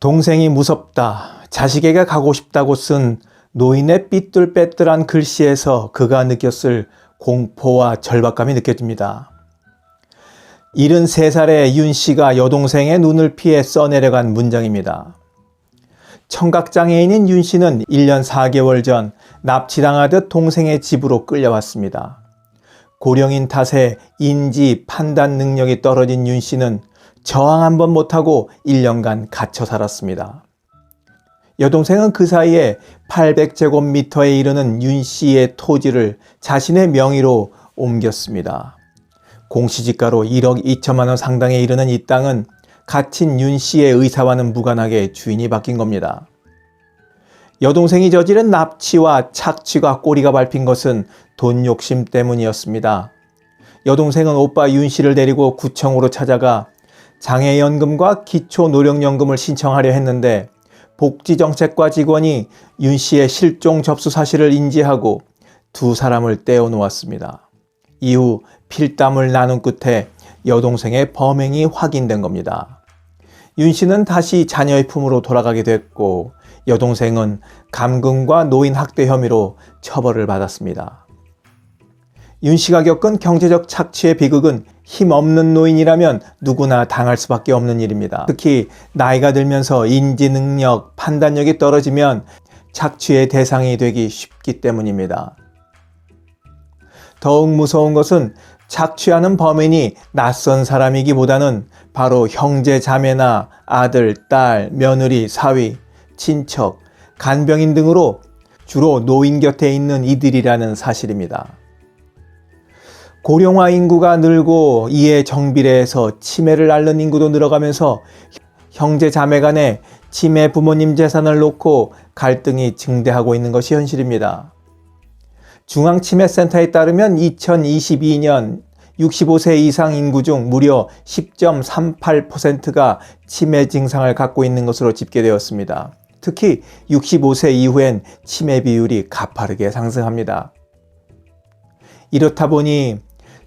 동생이 무섭다. 자식에게 가고 싶다고 쓴 노인의 삐뚤빼뚤한 글씨에서 그가 느꼈을 공포와 절박감이 느껴집니다. 73살의 윤 씨가 여동생의 눈을 피해 써내려간 문장입니다. 청각장애인인 윤 씨는 1년 4개월 전 납치당하듯 동생의 집으로 끌려왔습니다. 고령인 탓에 인지 판단 능력이 떨어진 윤 씨는 저항 한 번 못하고 1년간 갇혀 살았습니다. 여동생은 그 사이에 800제곱미터에 이르는 윤 씨의 토지를 자신의 명의로 옮겼습니다. 공시지가로 1억 2천만 원 상당에 이르는 이 땅은 갇힌 윤 씨의 의사와는 무관하게 주인이 바뀐 겁니다. 여동생이 저지른 납치와 착취가 꼬리가 밟힌 것은 돈 욕심 때문이었습니다. 여동생은 오빠 윤 씨를 데리고 구청으로 찾아가 장애연금과 기초노령연금을 신청하려 했는데 복지정책과 직원이 윤 씨의 실종 접수 사실을 인지하고 두 사람을 떼어 놓았습니다. 이후 필담을 나눈 끝에 여동생의 범행이 확인된 겁니다. 윤 씨는 다시 자녀의 품으로 돌아가게 됐고 여동생은 감금과 노인 학대 혐의로 처벌을 받았습니다. 윤 씨가 겪은 경제적 착취의 비극은 힘없는 노인이라면 누구나 당할 수밖에 없는 일입니다. 특히 나이가 들면서 인지 능력, 판단력이 떨어지면 착취의 대상이 되기 쉽기 때문입니다. 더욱 무서운 것은 착취하는 범인이 낯선 사람이기보다는 바로 형제 자매나 아들, 딸, 며느리, 사위, 친척, 간병인 등으로 주로 노인 곁에 있는 이들이라는 사실입니다. 고령화 인구가 늘고 이에 정비례해서 치매를 앓는 인구도 늘어가면서 형제 자매 간에 치매 부모님 재산을 놓고 갈등이 증대하고 있는 것이 현실입니다. 중앙치매센터에 따르면 2022년 65세 이상 인구 중 무려 10.38%가 치매 증상을 갖고 있는 것으로 집계되었습니다. 특히 65세 이후엔 치매 비율이 가파르게 상승합니다. 이렇다 보니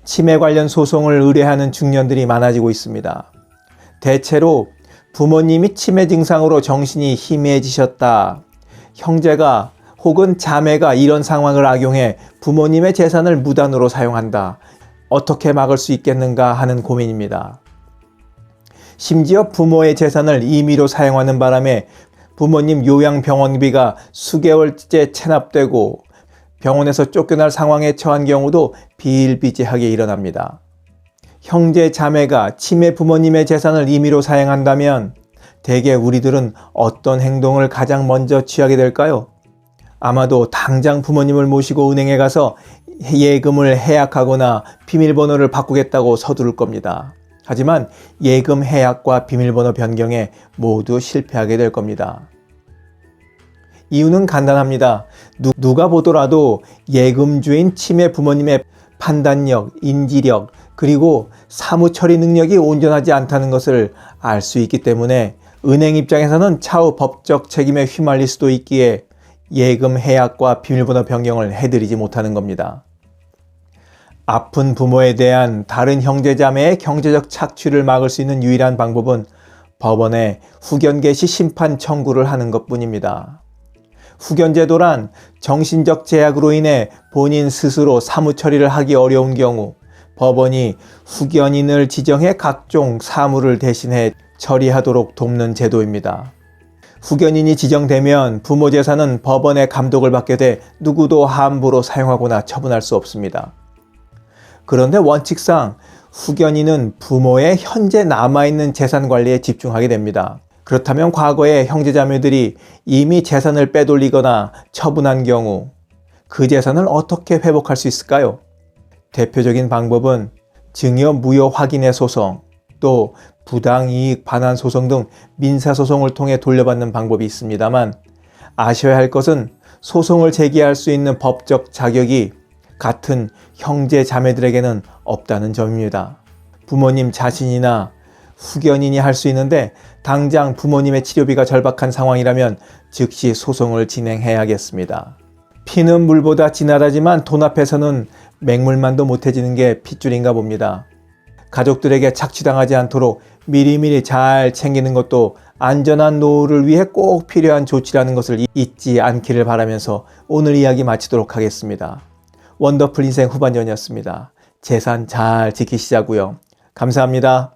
치매 관련 소송을 의뢰하는 중년들이 많아지고 있습니다. 대체로 부모님이 치매 증상으로 정신이 희미해지셨다. 형제가 혹은 자매가 이런 상황을 악용해 부모님의 재산을 무단으로 사용한다. 어떻게 막을 수 있겠는가 하는 고민입니다. 심지어 부모의 재산을 임의로 사용하는 바람에 부모님 요양병원비가 수개월째 체납되고 병원에서 쫓겨날 상황에 처한 경우도 비일비재하게 일어납니다. 형제 자매가 치매 부모님의 재산을 임의로 사용한다면 대개 우리들은 어떤 행동을 가장 먼저 취하게 될까요? 아마도 당장 부모님을 모시고 은행에 가서 예금을 해약하거나 비밀번호를 바꾸겠다고 서두를 겁니다. 하지만 예금 해약과 비밀번호 변경에 모두 실패하게 될 겁니다. 이유는 간단합니다. 누, 가 보더라도 예금주인 치매 부모님의 판단력, 인지력, 그리고 사무 처리 능력이 온전하지 않다는 것을 알 수 있기 때문에 은행 입장에서는 차후 법적 책임에 휘말릴 수도 있기에 예금 해약과 비밀번호 변경을 해드리지 못하는 겁니다. 아픈 부모에 대한 다른 형제자매의 경제적 착취를 막을 수 있는 유일한 방법은 법원에 후견 개시 심판 청구를 하는 것 뿐입니다. 후견제도란 정신적 제약으로 인해 본인 스스로 사무 처리를 하기 어려운 경우 법원이 후견인을 지정해 각종 사무를 대신해 처리하도록 돕는 제도입니다. 후견인이 지정되면 부모 재산은 법원의 감독을 받게 돼 누구도 함부로 사용하거나 처분할 수 없습니다. 그런데 원칙상 후견인은 부모의 현재 남아있는 재산 관리에 집중하게 됩니다. 그렇다면 과거에 형제자매들이 이미 재산을 빼돌리거나 처분한 경우 그 재산을 어떻게 회복할 수 있을까요? 대표적인 방법은 증여 무효 확인의 소송, 또 부당이익 반환 소송 등 민사소송을 통해 돌려받는 방법이 있습니다만 아셔야 할 것은 소송을 제기할 수 있는 법적 자격이 같은 형제 자매들에게는 없다는 점입니다. 부모님 자신이나 후견인이 할 수 있는데 당장 부모님의 치료비가 절박한 상황이라면 즉시 소송을 진행해야겠습니다. 피는 물보다 진하다지만 돈 앞에서는 맹물만도 못해지는 게 핏줄인가 봅니다. 가족들에게 착취당하지 않도록 미리미리 잘 챙기는 것도 안전한 노후를 위해 꼭 필요한 조치라는 것을 잊지 않기를 바라면서 오늘 이야기 마치도록 하겠습니다. 원더풀 인생 후반전이었습니다. 재산 잘 지키시자고요. 감사합니다.